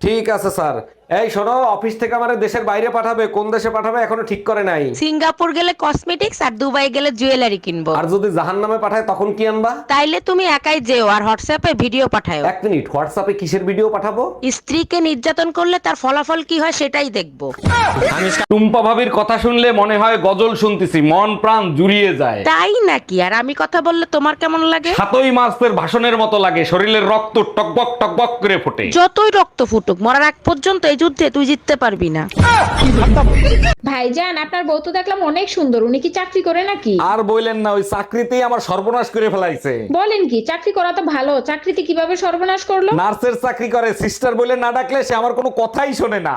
ঠিক আছে স্যার এই শোনো অফিস থেকে আমার দেশের বাইরে পাঠাবে কোন দেশে পাঠাবে এখনও ঠিক করে নাই। সিঙ্গাপুর গেলে কসমেটিক্স আর দুবাই গেলে জুয়েলারি কিনবো। আর যদি জাহান নামে পাঠায় তখন কি আনবা? তাইলে তুমি একাই যেও আর হোয়াটসঅ্যাপে ভিডিও পাঠাও এক মিনিট হোয়াটসঅ্যাপে কিসের ভিডিও পাঠাবো? স্ত্রীকে নির্যাতন করলে তার ফলাফল কি হয় সেটাই দেখব। টুম্পা ভাবির কথা শুনলে মনে হয় গজল শুনতেছি মন প্রাণ জুড়িয়ে যায়। তাই নাকি? আর আমি কথা বললে তোমার কেমন লাগে? সাতই মাসের ভাষণের মতো লাগে শরীরের রক্ত টকবক টকবক করে ফোটে। যতই রক্ত ফুটুক মরার আগ পর্যন্ত এই যুদ্ধে তুই জিততে পারবি না। ভাইজান আপনার বউ তো দেখলাম অনেক সুন্দর। উনি কি চাকরি করে নাকি? আর বললেন না ওই চাকরিতেই আমার সর্বনাশ করে ফেলাইছে। বলেন কি চাকরি করা তো ভালো। চাকরিতে কীভাবে সর্বনাশ করল? নার্সের চাকরি করে সিস্টার বলে না ডাকলে সে আমার কোনো কথাই শোনে না।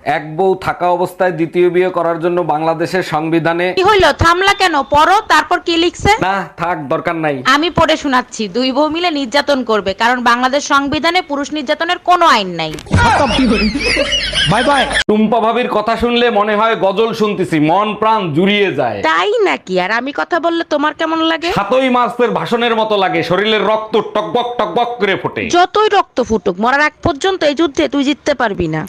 এক বউ থাকা অবস্থায় দ্বিতীয় বিয়ে করার জন্য বাংলাদেশের সংবিধানে কি হইল? থামলা কেন? পড়ো তারপর কি লিখছে? না থাক দরকার নাই। আমি পড়ে শোনাচ্ছি। দুই বউ মিলে নির্যাতন করবে কারণ বাংলাদেশ সংবিধানে পুরুষ নির্যাতনের কোনো আইন নাই। Bye bye. টুম্পা ভাবির কথা শুনলে মনে হয় গজল শুনতেছি মন প্রাণ জুড়িয়ে যায়। তাই নাকি? আর আমি কথা বললে তোমার কেমন লাগে? সাতই মাসের ভাষণের মতো লাগে শরীরের রক্ত টকবক টকবক করে ফোটে। যতই রক্ত ফুটুক মরার আগ পর্যন্ত এই যুদ্ধে তুই জিততে পারবি না।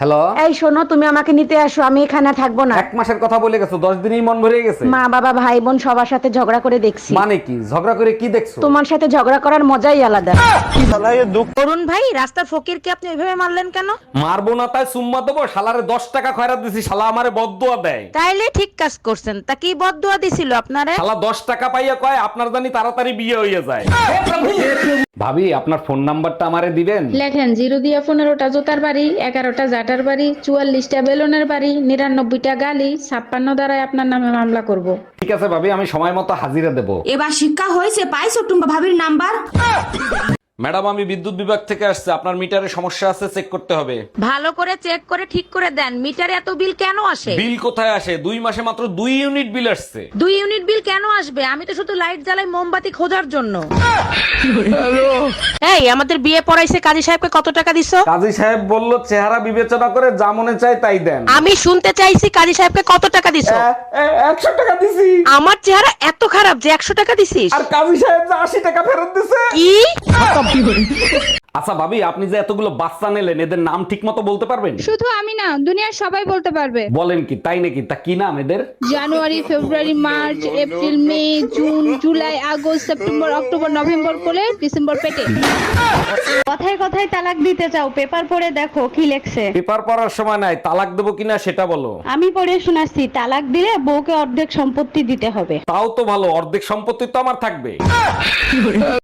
হ্যালো এই শোনো তুমি আমাকে নিতে আসো আমি এখানে থাকব না। এক মাসের কথা বলে গেছো দশ দিনই মন ভরে গেছে। মা বাবা ভাই বোন সবার সাথে ঝগড়া করে দেখছি। মানে কি? ঝগড়া করে কি দেখছ? তোমার সাথে ঝগড়া করার মজাই আলাদা। অরুণ ভাই রাস্তার ফকিরকে আপনি ওইভাবে মারলেন কেন? মারবো না তাই সুম্মা দেবো শালারে দশ টাকা খয়রাত দিছি শালা আমারে বদুয়া দেয়। তাইলে ঠিক কাজ করছেন। তা কি বদুয়া দিছিল আপনারে? শালা দশ টাকা পাইয়া কয় আপনার জানি তাড়াতাড়ি বিয়ে হইয়া যায়। ভাবি আপনার ফোন নাম্বারটা আমারে দিবেন? লেখেন জিরো দিয়া পনেরোটা জোতার বাড়ি এগারোটা জাটার বাড়ি চুয়াল্লিশটা বেলুনের বাড়ি নিরানব্বইটা গালি ছাপ্পান্ন দ্বারাই আপনার নামে মামলা করব। ঠিক আছে ভাবি আমি সময় মতো হাজিরা দেবো। এবার শিক্ষা হয়েছে পাইছো টুম্বা ভাবির নাম্বার? ম্যাডাম আমি বিদ্যুৎ বিভাগ থেকে আসছে। আপনার মিটারে সমস্যা আছে চেক করতে হবে। ভালো করে চেক করে ঠিক করে দেন। মিটারে এত বিল কেন আসে? বিল কোথায় আসে? দুই মাসে মাত্র দুই ইউনিট বিল আসছে। দুই ইউনিট বিল কেন আসবে? আমি তো শুধু লাইট জ্বালাই মোমবাতি খোঁজার জন্য। এই আমাদের বিয়ে পড়াইছে কাজী সাহেবকে কত টাকা দিছো? কাজী সাহেব বলল চেহারা বিবেচনা করে যা মনে চায় তাই দেন। আমি শুনতে চাইছি কাজী সাহেবকে কত টাকা দিছো? একশো টাকা দিছি। আমার চেহারা এত খারাপ যে একশো টাকা দিছিস। আর কাজী সাহেব যে আশি টাকা ফেরত দিছে কি আচ্ছা ভাবি আপনি যে এতগুলো বাচ্চা নিলেন এদের নাম ঠিক মতো বলতে পারবেন? শুধু আমি না দুনিয়ার সবাই বলতে পারবে। বলেন কি তাই নাকি? তা কি নাম এদের? January February March April May June July August September October November করে ডিসেম্বর পেটে। কথায় কথায় তালাক দিতে চাও পেপার পড়ে দেখো কি লেখছে। পেপার পড়ার সময় নাই তালাক দেবো কিনা সেটা বলো। আমি পড়ে শোনাচ্ছি তালাক দিলে বউকে অর্ধেক সম্পত্তি দিতে হবে। তাও তো ভালো অর্ধেক সম্পত্তি তো আমার থাকবে।